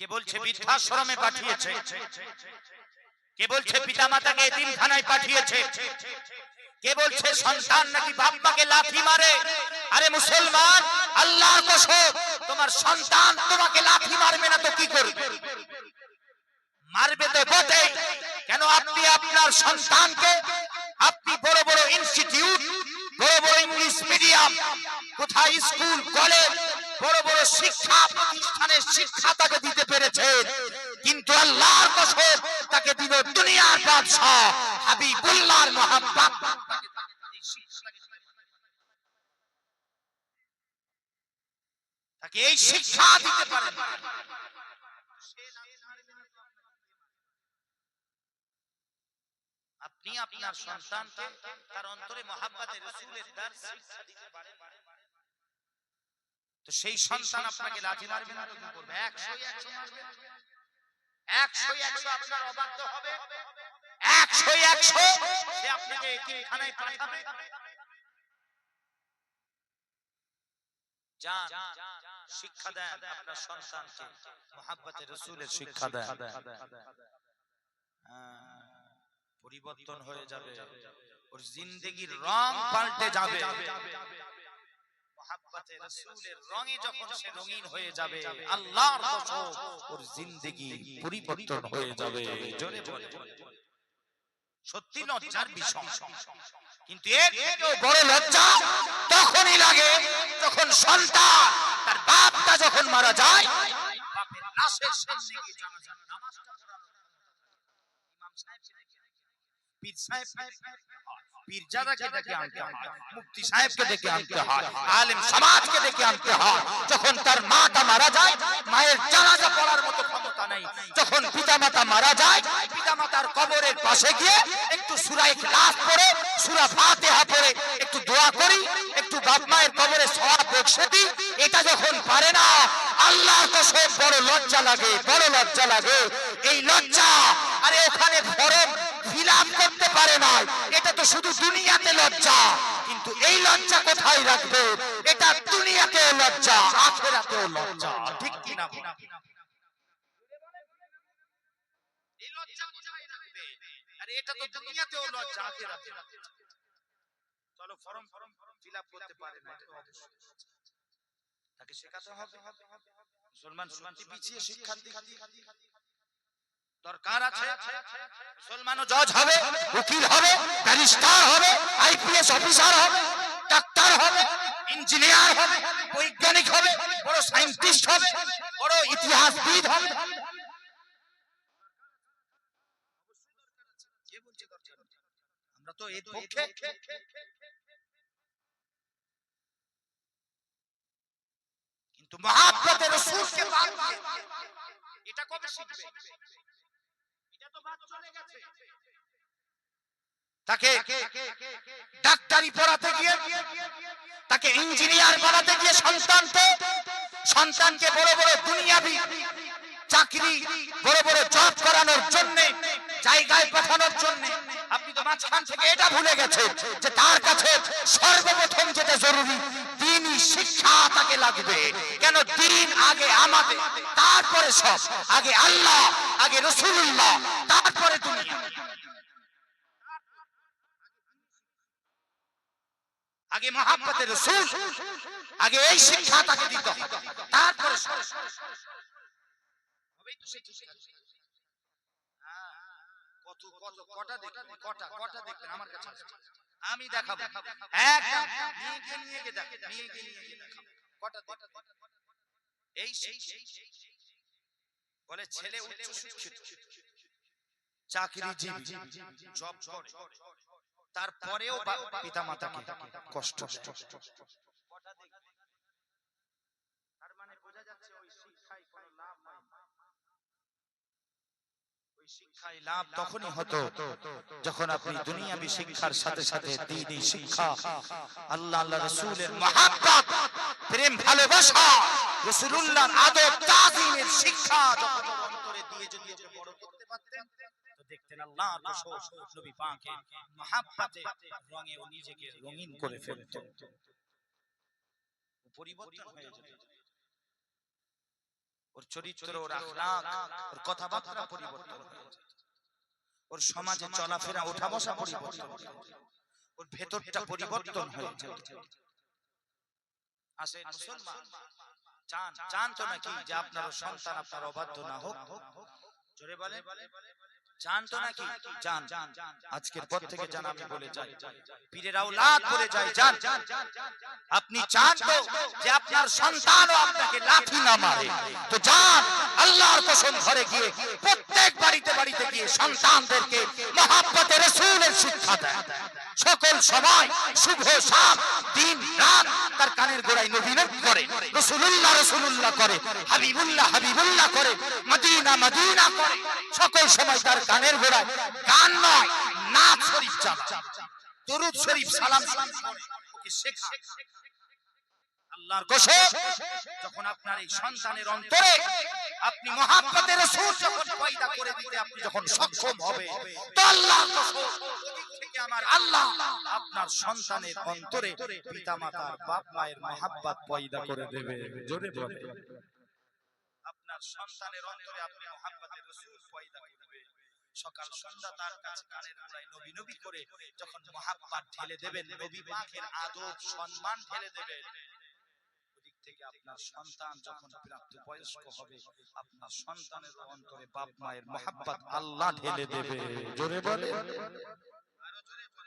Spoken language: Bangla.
কে বলছে বৃদ্ধাশ্রমে পাঠিয়েছে। কে বলছে পিতামাতাকে এতিমখানায় পাঠিয়েছে। কে বলছে সন্তান নাকি বাপ্পাকে লাথি মারে? আরে মুসলমান আল্লাহর কসম তোমার সন্তান তোমাকে লাথি মারবে না তো কি করবে? মারবে তো বটে। কেন আপনি আপনার সন্তানকে আপনি বড় বড় ইনস্টিটিউট বড় বড় ইংলিশ মিডিয়াম কোথায় স্কুল কলেজ বড় বড় শিক্ষা প্রতিষ্ঠানের শিক্ষা তাকে দিতে পেরেছেন কিন্তু আল্লাহর কসম, তাকে দিল দুনিয়ার বাদশাহ হাবিবুল্লাহর মোহাম্মদ। তাকে এই শিক্ষা দিতে পারেন আপনি আপনার সন্তানকে তার অন্তরে মহাব্বাতে রসুলের দ্বার শিক্ষা দিতে পারেন। তো সেই সন্তান আপনাকে লাথি মারবে না তো কি করবে। একশো একশো মারবে। একশো একশো আপনার অবাধ্য হবে। একশো একশো সে আপনাকে এতিমখানায় পাঠাবে। যান শিক্ষা দেন আপনার সন্তানকে। মহাব্বতে রসুলের শিক্ষা দেন। পরিবর্তন হয়ে যাবে। ওর জিন্দগির রং পাল্টে যাবে। মহাব্বতে রসুলের রঙে যখন সে রঙিন হয়ে যাবে আল্লাহর কসম ওর জিন্দগি পরিবর্তন হয়ে যাবে। জোরে বলে। সত্যি লজ্জার বিষয়। কিন্তু এর থেকেও বড় লজ্জা তখনই লাগে যখন সন্তান তার বাপটা যখন মারা যায়। বাপের লাশের সামনে গিয়ে জানাজার নামাজটা পড়ানো ইমাম সাহেবকে পীর সাহেব পীরজাদাকে ডেকে আনতে হয়। মুফতি সাহেবকে ডেকে আনতে হয়। আলেম সমাজকে ডেকে আনতে হয়। যখন তার মাটা মারা যায় মায়ের জানাজা পড়ার মতো ক্ষমতা নেই। যখন পিতামাতা মারা যায় পিতামাতার কবরের পাশে গিয়ে একটু সূরা ইখলাস পড়ে সূরা ফাতিহা পড়ে একটু দোয়া করি একটু বাপ মায়ের কবরে সওয়াব বকশে দিই। এটা যখন পারে না আল্লাহর কসম বড় লজ্জা লাগে, বড় লজ্জা লাগে। এই লজ্জা, আরে ওখানে ফরম ফিল করতে পারে না এটা তো শুধু দুনিয়াতে লজ্জা। কিন্তু এই লজ্জা কোথায় রাখবে? এটা দুনিয়াতে লজ্জা, আখেরাতেও লজ্জা। ঠিক কি না? এটা তো দুনিয়াতেও লজ্জা, আখেরাতেও চলো ফর্ম ফর্ম ফিল আপ করতে পারে না, এটা অবশ্যই। শেখাতে হবে। মুসলমান সমাজে পিছিয়ে শিক্ষার দরকার আছে। মুসলমানও জজ হবে উকিল হবে ব্যারিস্টার হবে আইপিএস অফিসার হবে ডাক্তার হবে ইঞ্জিনিয়ার হবে বৈজ্ঞানিক হবে বড় সায়েন্টিস্ট হবে বড় ইতিহাসবিদ হবে? আমরা তো এর পক্ষে কিন্তু মহাব্বতে রসুলকে বাদ এটা কবে শিখবে? এটা তো বাদ চলে গেছে। তাকে ডাক্তারি পড়াতে গিয়ে তাকে ইঞ্জিনিয়ার বানাতে গিয়ে সন্তানকে সন্তানকে বড় বড় দুনিয়াবি চাকরি বড় বড় জব করানোর জন্য জায়গায় পাঠানোর জন্য। আপনি তো মাঝখান থেকে এটা ভুলে গেছেন যে তার কাছে সর্বপ্রথম যেটা জরুরি শিক্ষা তাকে লাগবে। কেন দিন আগে আমাদের তারপরে সব। আগে আল্লাহ আগে রসুল্লাহ তারপরে দুনিয়া। আগে মহাব্বতের রসুল আগে এই শিক্ষা তাকে দিতে তারপরে। হ্যাঁ, কত কত কটা দেখবেন? কটা কটা দেখবেন? আমার কাছে। আমি দেখাবো। একদম। নিয়ে গিয়ে নিয়ে গিয়ে দেখাবো। নিয়ে গিয়ে নিয়ে গিয়ে দেখাবো। কটা এই শিক্ষা। বলে ছেলে উচ্চ শিক্ষিত। চাকরিজীবী। জব করে। তারপরেও পিতা মাতাকে কষ্ট তার মানে বোঝা যাচ্ছে ওই শিক্ষায় কোনো লাভ নাই ওই তখনই হতো যখন আপনি শিক্ষার সাথে সাথে রাসূলের প্রেম ভালোবাসা শিক্ষা পরিবর্তন হয়ে যেত। ওর চরিত্র ওর আখলাক ওর কথাবার্তা পরিবর্তন ওর সমাজে চলাফেরা ওঠা বসা পরিবর্তন ওর ভেতরটা পরিবর্তন হয়ে যায় আসেন মুসলমান চান চান তো নাকি যে আপনার সন্তান আপনার অবাধ্য না হোক? জোরে বলে চান তো নাকি? জান। আজকের পর থেকে জান আমি বলে যাই। পীরের আওলাদ বলে যাই জান। আপনি চান তো যে আপনার সন্তানও আপনাকে লাঠি না মারে। তো যান আল্লাহর কসম ঘরে গিয়ে প্রত্যেক বাড়িতে বাড়িতে গিয়ে সন্তানদেরকে মহাব্বতের রসুলের শিক্ষা দেয় সকল সময়, শুভ সাপ, দিন, রাত, তার কানের গোড়ায় নবীনত করে, রসুলুল্লাহ রসুলুল্লাহ করে, হাবিবুল্লাহ হাবিবুল্লাহ করে, মদিনা মদিনা করে। সকল সময় তার কানের গোড়ায় গান নয়, নাচ শরীফ চালা দরুদ শরীফ সালাম শেখা। আল্লাহর যখন আপনার এই সন্তানের অন্তরে আপনি যখন পয়দা করে দিতে আপনি যখন সক্ষম হবে তো আল্লাহর আমার আল্লাহ আপনার সন্তানের অন্তরে পিতামাতার বাপ মায়ের মহাব্বত পয়দা করে দেবে। জোরে বলে আপনার সন্তানের অন্তরে আপনি মহাব্বতের রাসূল পয়দা করবে। সকাল সন্ধ্যা তার কাছে কানের গোড়ায় নবী নবী করে যখন মহাব্বত ঢেলে দেবেন, নবী পাকের আদব সম্মান ঢেলে দেবেন। থেকে আপনার সন্তান যখন প্রাপ্ত বয়স্ক হবে, আপনার সন্তানের অন্তরে বাপ মায়ের মহাব্বত আল্লাহ ঢেলে দেবে। জোরে বলে Laboratorio